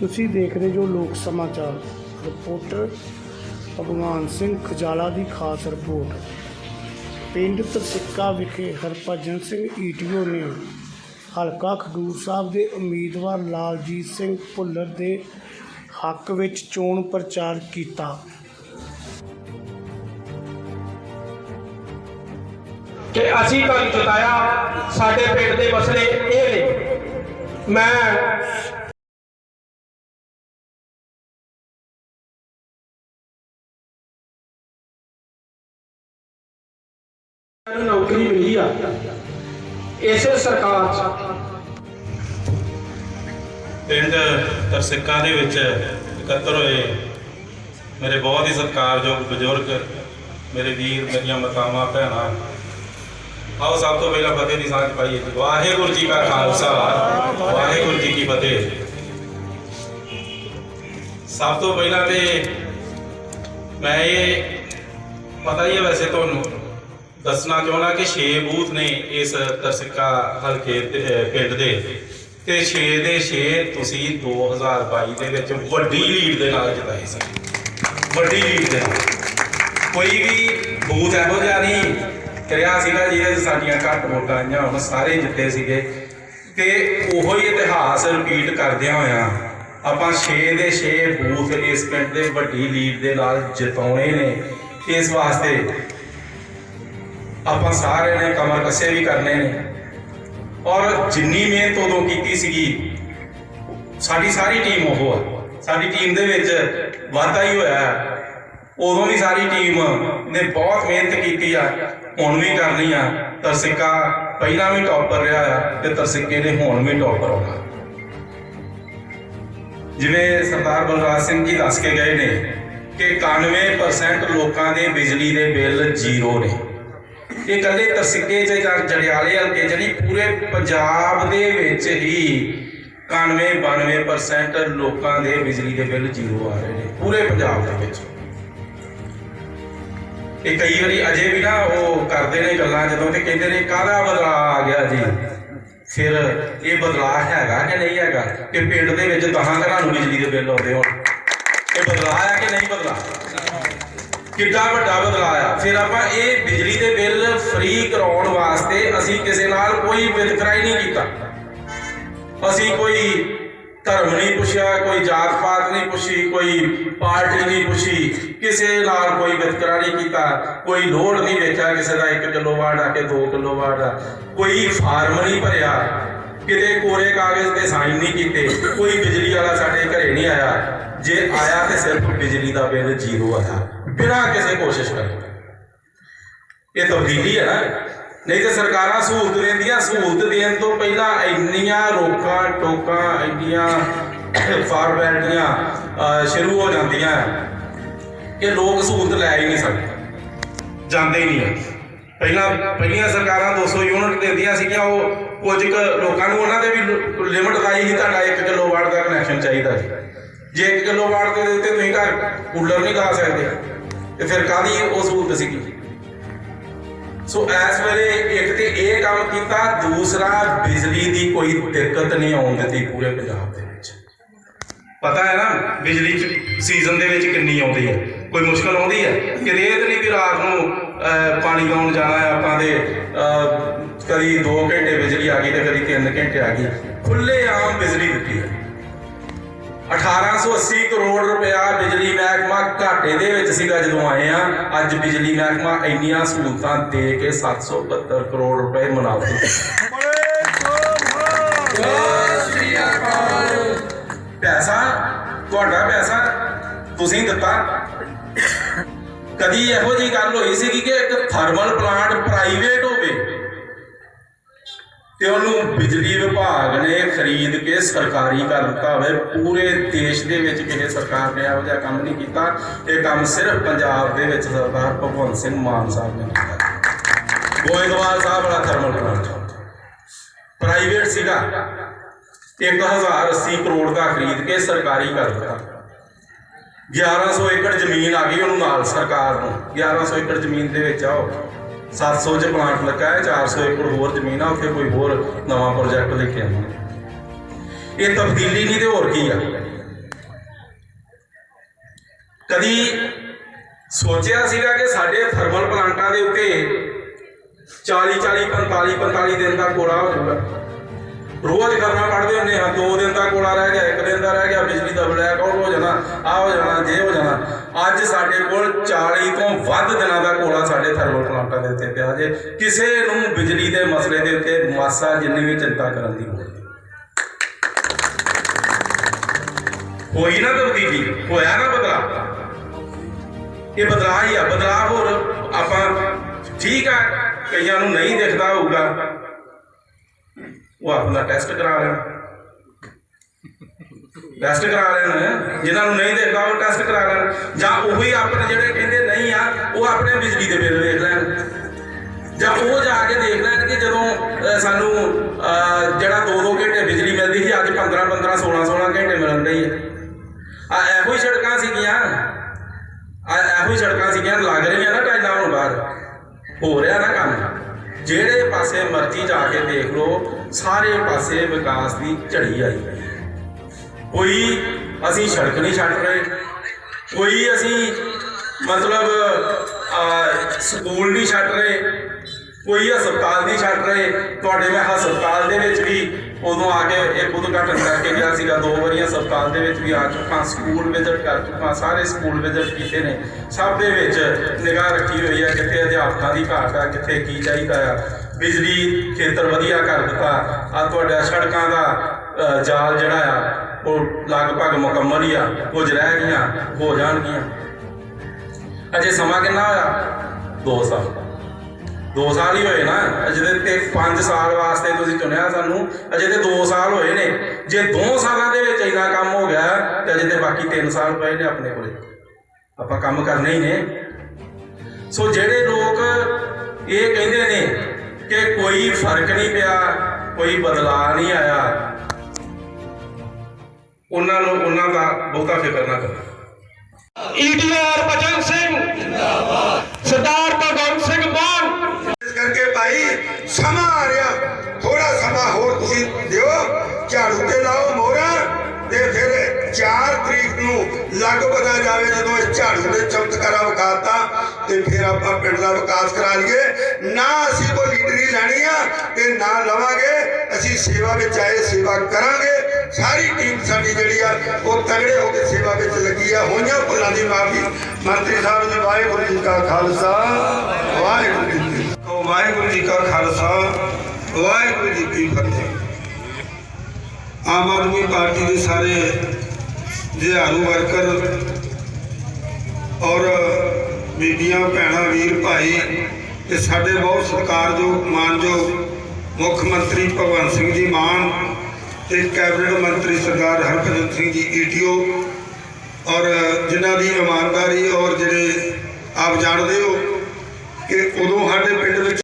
ਤੁਸੀਂ ਦੇਖ ਰਹੇ ਜੋ ਲੋਕ ਸਮਾਚਾਰ, ਰਿਪੋਰਟਰ ਭਗਵਾਨ ਸਿੰਘ ਖਜਾਲਾ ਦੀ ਖਾਸ ਰਿਪੋਰਟ। ਪਿੰਡ ਤਰਸਿੱਕਾ ਵਿਖੇ ਹਰਭਜਨ ਸਿੰਘ ਈਟੀਓ ਨੇ ਹਲਕਾ ਖਡੂਰ ਸਾਹਿਬ ਦੇ ਉਮੀਦਵਾਰ ਲਾਲਜੀਤ ਸਿੰਘ ਭੁੱਲਰ ਦੇ ਹੱਕ ਵਿੱਚ ਚੋਣ ਪ੍ਰਚਾਰ ਕੀਤਾ। ਕਿ ਅਸੀਂ ਤੁਹਾਨੂੰ ਜਿਤਾਇਆ, ਸਾਡੇ ਪਿੰਡ ਦੇ ਮਸਲੇ ਇਹ ਨੇ। ਮੈਂ ਮੈਨੂੰ ਨੌਕਰੀ ਮਿਲੀ ਆ। ਇਸੇ ਸਰਕਾਰ ਚ। ਪਿੰਡ ਤਰਸਿੱਕਾ ਦੇ ਵਿੱਚ ਇਕੱਤਰ ਹੋਏ ਮੇਰੇ ਬਹੁਤ ਹੀ ਸਤਿਕਾਰਯੋਗ ਬਜ਼ੁਰਗ, ਮੇਰੇ ਵੀਰ, ਮੇਰੀਆਂ ਮਾਤਾਵਾਂ, ਭੈਣਾਂ। ਆਓ ਸਭ ਤੋਂ ਪਹਿਲਾਂ ਫਤਿਹ ਦੀ ਸਾਂਝ ਪਾਈਏ। ਵਾਹਿਗੁਰੂ ਜੀ ਕਾ ਖਾਲਸਾ, ਵਾਹਿਗੁਰੂ ਜੀ ਕੀ ਫਤਿਹ। ਸਭ ਤੋਂ ਪਹਿਲਾਂ ਤੇ ਮੈਂ ਇਹ ਪਤਾ ਹੀ ਹੈ ਵੈਸੇ ਤੁਹਾਨੂੰ ਦੱਸਣਾ ਚਾਹੁੰਦਾ ਕਿ 6 ਬੂਥ ਨੇ ਇਸ ਤਰਸਿੱਕਾ ਹਲਕੇ ਪਿੰਡ ਦੇ। ਤੇ 6 ਦੇ 6 ਤੁਸੀਂ 2022 ਦੇ ਵਿੱਚ ਵੱਡੀ ਲੀਡ ਦੇ ਨਾਲ ਜਿਤਾਏ ਸੀ। ਵੱਡੀ ਲੀਡ ਦੇ ਨਾਲ। ਕੋਈ ਵੀ ਬੂਥ ਇਹੋ ਜਿਹਾ ਨਹੀਂ ਕਰਿਆ ਸੀਗਾ ਜਿਹਦੇ ਸਾਡੀਆਂ ਘੱਟ ਵੋਟਾਂ ਆਈਆਂ, ਹੁਣ ਸਾਰੇ ਜਿੱਤੇ ਸੀਗੇ। ਤੇ ਉਹੋ ਹੀ ਇਤਿਹਾਸ ਰਿਪੀਟ ਕਰਦਿਆਂ ਹੋਇਆਂ ਆਪਾਂ 6 ਦੇ 6 ਬੂਥ ਇਸ ਪਿੰਡ ਦੇ ਵੱਡੀ ਲੀਡ ਦੇ ਨਾਲ ਜਿਤਾਉਣੇ ਨੇ। ਇਸ ਵਾਸਤੇ ਆਪਾਂ ਸਾਰਿਆਂ ਨੇ ਕਮਰ ਕੱਸੇ ਵੀ ਕਰਨੇ ਨੇ। ਔਰ ਜਿੰਨੀ ਮਿਹਨਤ ਉਦੋਂ ਕੀਤੀ ਸੀਗੀ, ਸਾਡੀ ਸਾਰੀ ਟੀਮ ਉਹ ਆ। ਸਾਡੀ ਟੀਮ ਦੇ ਵਿੱਚ ਵਾਧਾ ਹੀ ਹੋਇਆ। ਉਦੋਂ ਵੀ ਸਾਰੀ ਟੀਮ ਨੇ ਬਹੁਤ ਮਿਹਨਤ ਕੀਤੀ ਆ। ਹੁਣ ਵੀ ਕਰਨੀ ਆ। ਤਰਸਿੱਕਾ ਪਹਿਲਾਂ ਵੀ ਟੌਪਰ ਰਿਹਾ ਆ ਤੇ ਤਰਸਿੱਕੇ ਨੇ ਹੁਣ ਵੀ ਟੌਪਰ ਹੋਣਾ। ਜਿਵੇਂ ਸਰਦਾਰ ਬਲਰਾਜ ਸਿੰਘ ਜੀ ਦੱਸ ਕੇ ਗਏ ਨੇ ਕਿ 91% ਲੋਕਾਂ ਦੇ ਬਿਜਲੀ ਦੇ ਬਿੱਲ ਜ਼ੀਰੋ ਨੇ। ਇਹ ਇਕੱਲੇ ਤਰਸਿੱਕੇ ਚ ਜਾਂ ਜੜਿਆਲੇ ਹਲਕੇ ਚ ਨਹੀਂ ਪੂਰੇ ਪੰਜਾਬ ਦੇ ਵਿੱਚ ਹੀ 91 92% ਲੋਕਾਂ ਦੇ ਬਿਜਲੀ ਦੇ ਬਿੱਲ ਜ਼ੀਰੋ ਆ ਰਹੇ ਨੇ, ਪੂਰੇ ਪੰਜਾਬ ਦੇ ਵਿੱਚ। ਇਹ ਕਈ ਵਾਰੀ ਅਜੇ ਵੀ ਨਾ ਉਹ ਕਰਦੇ ਨੇ ਗੱਲਾਂ ਜਦੋਂ ਤੇ ਕਹਿੰਦੇ ਨੇ, ਕਾਹਦਾ ਬਦਲਾਅ ਆ ਗਿਆ ਜੀ? ਫਿਰ ਇਹ ਬਦਲਾਅ ਹੈਗਾ ਕਿ ਨਹੀਂ ਹੈਗਾ? ਕਿ ਪਿੰਡ ਦੇ ਵਿੱਚ ਦਹਾਂ ਘਰਾਂ ਨੂੰ ਬਿਜਲੀ ਦੇ ਬਿੱਲ ਆਉਂਦੇ ਹੋਣ। ਇਹ ਬਦਲਾਅ ਆ ਕਿ ਨਹੀਂ ਬਦਲਾਅ? ਕਿੱਡਾ ਵੱਡਾ ਬਦਲਾਅ ਆ ਫਿਰ ਆਪਾਂ ਇਹ ਬਿਜਲੀ ਦੇ ਬਿੱਲ ਫ੍ਰੀ ਕਰਾਉਣ ਵਾਸਤੇ ਅਸੀਂ ਕਿਸੇ ਨਾਲ ਕੋਈ ਵਿਤਕਰਾ ਹੀ ਨਹੀਂ ਕੀਤਾ। ਅਸੀਂ ਕੋਈ ਧਰਮ ਨਹੀਂ ਪੁੱਛਿਆ, ਕੋਈ ਜਾਤ ਪਾਤ ਨਹੀਂ ਪੁੱਛੀ, ਕੋਈ ਪਾਰਟੀ ਨਹੀਂ ਪੁੱਛੀ, ਕਿਸੇ ਨਾਲ ਕੋਈ ਵਿਤਕਰਾ ਨਹੀਂ ਕੀਤਾ। ਕੋਈ ਲੋੜ ਨਹੀਂ ਵੇਚਿਆ ਕਿਸੇ ਦਾ 1 ਕਿਲੋਵਾਟ ਆ ਕੇ 2 ਕਿਲੋਵਾਟ ਆ। ਕੋਈ ਫਾਰਮ ਨਹੀਂ ਭਰਿਆ। ਕਿਤੇ ਕੋਰੇ ਕਾਗਜ਼ ਤੇ ਸਾਈਨ ਨਹੀਂ ਕੀਤੇ। ਕੋਈ ਬਿਜਲੀ ਵਾਲਾ ਸਾਡੇ ਘਰੇ ਨਹੀਂ ਆਇਆ। ਜੇ ਆਇਆ ਤੇ ਸਿਰਫ ਬਿਜਲੀ ਦਾ ਬਿੱਲ ਜ਼ੀਰੋ ਆਇਆ। ਬਿਨਾਂ ਕਿਸੇ ਕੋਸ਼ਿਸ਼ ਕਰੇ। ਇਹ ਤਬਦੀਲੀ ਹੈ ਨਾ ਨਹੀਂ ਤੇ ਸਰਕਾਰਾਂ ਸਹੂਲਤ ਦਿੰਦੀਆਂ, ਸਹੂਲਤ ਦੇਣ ਤੋਂ ਪਹਿਲਾਂ ਇੰਨੀਆਂ ਰੋਕਾਂ, ਟੋਕਾਂ, ਇੰਨੀਆਂ ਫਾਰਮੈਲਟੀਆਂ ਸ਼ੁਰੂ ਹੋ ਜਾਂਦੀਆਂ ਕਿ ਲੋਕ ਸਹੂਲਤ ਲੈ ਹੀ ਨਹੀਂ ਸਕਦੇ। ਜਾਂਦੇ ਹੀ ਨਹੀਂ ਪਹਿਲਾਂ, ਪਹਿਲੀਆਂ ਸਰਕਾਰਾਂ 200 ਯੂਨਿਟ ਦਿੰਦੀਆਂ ਸੀਗੀਆਂ, ਉਹ ਕੁਝ ਕੁ ਲੋਕਾਂ ਨੂੰ ਉਹਨਾਂ ਦੇ ਵੀ ਲਿਮਟ ਲਾਈ ਸੀ, ਤੁਹਾਡਾ 1 ਕਿਲੋਵਾਟ ਦਾ ਕਨੈਕਸ਼ਨ ਚਾਹੀਦਾ ਸੀ। ਜੇ 1 ਕਿਲੋਵਾਟ ਦੇ ਉੱਤੇ ਤੁਸੀਂ ਘਰ ਕੂਲਰ ਨਹੀਂ ਲਾ ਸਕਦੇ। ਤੇ ਫਿਰ ਕਾਹਦੀ ਉਹ ਸਹੂਲਤ ਸੀਗੀ ਸੋ ਇਸ ਵੇਲੇ ਇੱਕ ਤੇ ਇਹ ਕੰਮ ਕੀਤਾ ਦੂਸਰਾ ਬਿਜਲੀ ਦੀ ਕੋਈ ਦਿੱਕਤ ਨਹੀਂ ਆਉਣ ਦਿੱਤੀ ਪੂਰੇ ਪੰਜਾਬ ਦੇ ਵਿੱਚ। ਪਤਾ ਹੈ ਨਾ ਬਿਜਲੀ ਸੀਜ਼ਨ ਦੇ ਵਿੱਚ ਕਿੰਨੀ ਆਉਂਦੀ ਹੈ। ਕੋਈ ਮੁਸ਼ਕਲ ਆਉਂਦੀ ਹੈ? ਕਿਤੇ ਇਹ ਨਹੀਂ ਵੀ ਰਾਤ ਨੂੰ ਅਹ, ਪਾਣੀ ਲਾਉਣ ਜਾਣਾ ਹੈ ਆਪਾਂ ਦੇ ਅਹ, ਕਦੀ 2 ਘੰਟੇ ਬਿਜਲੀ ਆ ਗਈ ਤੇ ਕਦੀ 3 ਘੰਟੇ ਆ ਗਈ। ਖੁੱਲੇ ਆਮ ਬਿਜਲੀ ਦਿੱਤੀ ਹੈ। 1880 ਕਰੋੜ ਰੁਪਇਆ ਬਿਜਲੀ ਘਾਟੇ ਦੇ ਵਿੱਚ ਸੀਗਾ ਜਦੋਂ ਆਏ ਆ ਅੱਜ ਬਿਜਲੀ ਮਹਿਕਮਾ ਇੰਨੀਆਂ ਸਹੂਲਤਾਂ ਦੇ ਕੇ 772 ਕਰੋੜ ਰੁਪਏ ਮੁਨਾਫਾ ਪੈਸਾ ਤੁਹਾਡਾ ਪੈਸਾ ਤੁਸੀਂ ਦਿੱਤਾ। ਕਦੀ ਇਹੋ ਜੀ ਗੱਲ ਹੋਈ ਸੀ ਕਿ ਇੱਕ ਥਰਮਲ ਪਲਾਂਟ ਪ੍ਰਾਈਵੇਟ ਤੇ ਉਹਨੂੰ ਬਿਜਲੀ ਵਿਭਾਗ ਨੇ ਖਰੀਦ ਕੇ ਸਰਕਾਰੀ ਕਰ ਦਿੱਤਾ ਹੋਵੇ। ਪੂਰੇ ਦੇਸ਼ ਦੇ ਵਿੱਚ ਕਿਸੇ ਸਰਕਾਰ ਨੇ ਇਹੋ ਜਿਹਾ ਕੰਮ ਨਹੀਂ ਕੀਤਾ। ਇਹ ਕੰਮ ਸਿਰਫ ਪੰਜਾਬ ਦੇ ਵਿੱਚ ਸਰਦਾਰ ਭਗਵੰਤ ਸਿੰਘ ਮਾਨ ਸਾਹਿਬ ਨੇ ਕੀਤਾ। ਗੋਇੰਦਵਾਲ ਸਾਹਿਬ ਵਾਲਾ ਥਰਮਲ ਪਲਾਂਟ ਪ੍ਰਾਈਵੇਟ ਸੀਗਾ। 1080 ਕਰੋੜ ਦਾ ਖਰੀਦ ਕੇ ਸਰਕਾਰੀ ਕਰ ਦਿੱਤਾ। 1100 ਏਕੜ ਜ਼ਮੀਨ ਆ ਗਈ ਉਹਨੂੰ ਨਾਲ ਸਰਕਾਰ ਨੂੰ। 1100 ਏਕੜ ਜ਼ਮੀਨ ਦੇ ਵਿੱਚ ਆਓ 700 ਚ ਪਲਾਂਟ ਲੱਗਾ ਹੈ 400 ਏਕੜ ਹੋਰ ਜ਼ਮੀਨ ਆ, ਉੱਥੇ ਕੋਈ ਹੋਰ ਨਵਾਂ ਪ੍ਰੋਜੈਕਟ ਲੈ ਕੇ ਆਵਾਂਗੇ। ਇਹ ਤਬਦੀਲੀ ਨਹੀਂ ਤੇ ਹੋਰ ਕੀ ਆ? ਕਦੀ ਸੋਚਿਆ ਸੀਗਾ ਕਿ ਸਾਡੇ ਥਰਮਲ ਪਲਾਂਟਾਂ ਦੇ ਉੱਤੇ 40 40 45 45 ਦਿਨ ਦਾ ਕੋੜਾ ਹੋ ਰੋਜ਼ ਕਰਨਾ ਪੜਦੇ ਹੁੰਦੇ ਹਾਂ ਦੋ ਦਿਨ ਦਾ ਕੋਲਾ ਰਹਿ ਗਿਆ, ਇੱਕ ਦਿਨ ਦਾ ਰਹਿ ਗਿਆ, ਬਿਜਲੀ ਦਾ ਬਲੈਕ ਆਊਟ ਹੋ ਜਾਣਾ ਆ ਹੋ ਜਾਣਾ, ਜੇ ਹੋ ਜਾਣਾ। ਅੱਜ ਸਾਡੇ ਕੋਲ 40 ਤੋਂ ਵੱਧ ਦਿਨਾਂ ਦਾ ਕੋੜਾ ਸਾਡੇ ਥਰਮਲ ਪਲਾਂਟਾਂ ਦੇ ਉੱਤੇ ਪਿਆ ਜੇ। ਕਿਸੇ ਨੂੰ ਬਿਜਲੀ ਦੇ ਮਸਲੇ ਦੇ ਉੱਤੇ ਮਾਸਾ ਜਿੰਨੀ ਵੀ ਚਿੰਤਾ ਕਰਨ ਦੀ ਲੋੜ ਹੋਈ ਨਾ ਤਬਦੀਲੀ ਹੋਇਆ ਨਾ ਬਦਲਾ ਇਹ ਬਦਲਾਅ ਹੀ ਆ, ਬਦਲਾਅ ਹੋਰ ਆਪਾਂ ਠੀਕ ਆ, ਕਈਆਂ ਨੂੰ ਨਹੀਂ ਦਿਖਦਾ ਹੋਊਗਾ। ਉਹ ਆਪਣਾ ਟੈਸਟ ਕਰਾ ਲੈਣ ਟੈਸਟ ਕਰਾ ਲੈਣ। ਜਿਹਨਾਂ ਨੂੰ ਨਹੀਂ ਦਿਖਦਾ ਉਹ ਟੈਸਟ ਕਰਾ ਲੈਣ। ਜਾਂ ਉਹੀ ਆਪਣੇ ਜਿਹੜੇ ਕਹਿੰਦੇ ਨਹੀਂ ਆ ਉਹ ਆਪਣੇ ਬਿਜਲੀ ਦੇ ਬਿੱਲ ਦੇਖ ਲੈਣ। ਜਾਂ ਉਹ ਜਾ ਕੇ ਦੇਖ ਲੈਣ ਕਿ ਜਦੋਂ ਸਾਨੂੰ ਅਹ, ਜਿਹੜਾ 2-2 ਘੰਟੇ ਬਿਜਲੀ ਮਿਲਦੀ ਸੀ ਅੱਜ 15-15 16-16 ਘੰਟੇ ਮਿਲਣ ਰਹੀ ਹੈ ਆ ਇਹੋ ਹੀ ਸੜਕਾਂ ਸੀਗੀਆਂ। ਆ ਇਹੋ ਹੀ ਸੜਕਾਂ ਸੀਗੀਆਂ ਲੱਗ ਰਹੀਆਂ ਨਾ ਟਾਈਲਾਂ ਹੁਣ ਬਾਹਰ। ਹੋ ਰਿਹਾ ਨਾ ਕੰਮ। ਜਿਹੜੇ ਪਾਸੇ ਮਰਜ਼ੀ ਜਾ ਕੇ ਦੇਖ ਲਓ ਸਾਰੇ ਪਾਸੇ ਵਿਕਾਸ ਦੀ ਝੜੀ ਆਈ। ਹੈ ਕੋਈ ਅਸੀਂ ਸੜਕ ਨਹੀਂ ਛੱਡ ਰਹੇ। ਕੋਈ ਅਸੀਂ ਮਤਲਬ ਸਕੂਲ ਨਹੀਂ ਛੱਡ ਰਹੇ। ਕੋਈ ਹਸਪਤਾਲ ਨਹੀਂ ਛੱਡ ਰਹੇ। ਤੁਹਾਡੇ ਮੈਂ ਹਸਪਤਾਲ ਦੇ ਵਿੱਚ ਵੀ ਉਦੋਂ ਆ ਕੇ ਇੱਕ ਉਦਘਾਟਨ ਕਰਕੇ ਗਿਆ ਸੀਗਾ। ਦੋ ਵਾਰੀ ਹਸਪਤਾਲ ਦੇ ਵਿੱਚ ਵੀ ਆ ਚੁੱਕਾ। ਸਕੂਲ ਵਿਜ਼ਿਟ ਕਰ ਚੁੱਕਾ। ਸਾਰੇ ਸਕੂਲ ਵਿਜ਼ਿਟ ਕੀਤੇ ਨੇ। ਸਭ ਦੇ ਵਿੱਚ ਨਿਗਾਹ ਰੱਖੀ ਹੋਈ ਹੈ। ਕਿੱਥੇ ਅਧਿਆਪਕਾਂ ਦੀ ਘਾਟ ਆ, ਕਿੱਥੇ ਕੀ ਚਾਹੀਦਾ ਆ। ਬਿਜਲੀ ਖੇਤਰ ਵਧੀਆ ਕਰ ਦਿੱਤਾ। ਆ ਤੁਹਾਡਾ ਸੜਕਾਂ ਦਾ ਜਾਲ ਜਿਹੜਾ ਆ, ਉਹ ਲਗਭਗ ਮੁਕੰਮਲ ਹੀ ਆ। ਕੁਝ ਰਹਿ ਗਈਆਂ, ਹੋ ਜਾਣਗੀਆਂ। ਅਜੇ ਸਮਾਂ ਕਿੰਨਾ ਹੋਇਆ 2 ਸਾਲ। 2 ਸਾਲ ਹੀ ਹੋਏ ਨਾ। ਅਜੇ ਦੇ ਤੇ 5 ਸਾਲ ਵਾਸਤੇ ਤੁਸੀਂ ਚੁਣਿਆ ਸਾਨੂੰ। ਅਜੇ ਦੇ 2 ਸਾਲ ਹੋਏ ਨੇ। ਜੇ 2 ਸਾਲਾਂ ਦੇ ਵਿੱਚ ਇੰਨਾ ਕੰਮ ਹੋ ਗਿਆ, ਤੇ ਅਜੇ ਤੇ ਬਾਕੀ 3 ਸਾਲ ਪਏ ਨੇ ਆਪਣੇ ਕੋਲੇ। ਆਪਾਂ ਕੰਮ ਕਰਨੇ ਹੀ ਨੇ। ਸੋ ਜਿਹੜੇ ਲੋਕ ਇਹ ਕਹਿੰਦੇ ਨੇ ਕਿ ਕੋਈ ਫ਼ਰਕ ਨਹੀਂ ਪਿਆ ਕੋਈ ਬਦਲਾਅ ਨਹੀਂ ਆਇਆ। ਉਹਨਾਂ ਨੂੰ ਉਹਨਾਂ ਦਾ ਬਹੁਤਾ ਫਿਕਰ ਨਾ ਕਰੋ। ਈਟੀਓ ਹਰਭਜਨ ਸਿੰਘ। ਜਿੰਦਾਬਾਦ ਸਰਦਾਰ ਭਗਵੰਤ ਸਿੰਘ ਮਾਨ। ਇਸ ਕਰਕੇ ਭਾਈ ਸਮਾਂ ਆ ਰਿਹਾ। ਥੋੜਾ ਸਮਾਂ ਹੋਰ ਤੁਸੀਂ ਦਿਓ। ਝਾੜੂ ਤੇ ਲਾਓ ਮੋਹਰਾਂ ਤੇ ਫਿਰ 4 ਤਰੀਕ ਨੂੰ ਲੱਗ ਪਤਾ ਜਾਵੇ ਜਦੋਂ ਇਸ ਝਾੜੂ ਨੇ ਚਮਤਕਾਰਾ ਵਿਖਾਤਾ ਤੇ ਫਿਰ ਆਪਾਂ ਪਿੰਡ ਦਾ ਵਿਕਾਸ ਕਰਾ ਲਈਏ। ਨਾ ਅਸੀਂ ਕੋਈ ਤੇ ਨਾ ਲਵਾਂਗੇ। ਅਸੀਂ ਸੇਵਾ ਵਿੱਚ ਆਏ, ਸੇਵਾ ਕਰਾਂਗੇ। ਸਾਰੀ ਟੀਮ ਸਾਡੀ ਜਿਹੜੀ ਆ, ਉਹ ਤਗੜੇ ਹੋ ਕੇ ਸੇਵਾ ਵਿੱਚ ਲੱਗੀ ਆ। ਹੋਈਆਂ ਭੁੱਲਾਂ ਦੀ ਮਾਫੀ ਮੰਤਰੀ ਸਾਹਿਬ ਜੀ, ਵਾਹਿਗੁਰੂ ਜੀ ਕਾ ਖਾਲਸਾ। ਵਾਹਿਗੁਰੂ ਜੀ ਕੀ ਫਤਿਹ। ਵਾਹਿਗੁਰੂ ਜੀ ਕਾ ਖਾਲਸਾ, ਵਾਹਿਗੁਰੂ ਜੀ ਕੀ ਫਤਿਹ। ਆਮ ਆਦਮੀ ਪਾਰਟੀ ਦੇ ਸਾਰੇ ਜਹਾਰੂ ਵਰਕਰ ਔਰ ਬੀਬੀਆਂ ਭੈਣਾਂ, ਵੀਰ ਭਾਈ ਤੇ ਸਾਡੇ ਬਹੁਤ ਸਤਿਕਾਰਯੋਗ, ਮਾਨਯੋਗ ਮੁੱਖ ਮੰਤਰੀ ਭਗਵੰਤ ਸਿੰਘ ਜੀ ਮਾਨ ਤੇ ਕੈਬਨਿਟ ਮੰਤਰੀ ਸਰਦਾਰ ਹਰਭਜਨ ਸਿੰਘ ਜੀ ਈਟੀਓ ਔਰ ਜਿਨ੍ਹਾਂ ਦੀ ਇਮਾਨਦਾਰੀ ਔਰ ਜਿਹੜੇ ਆਪ ਜਾਣਦੇ ਹੋ ਕਿ ਉਦੋਂ ਸਾਡੇ ਪਿੰਡ ਵਿੱਚ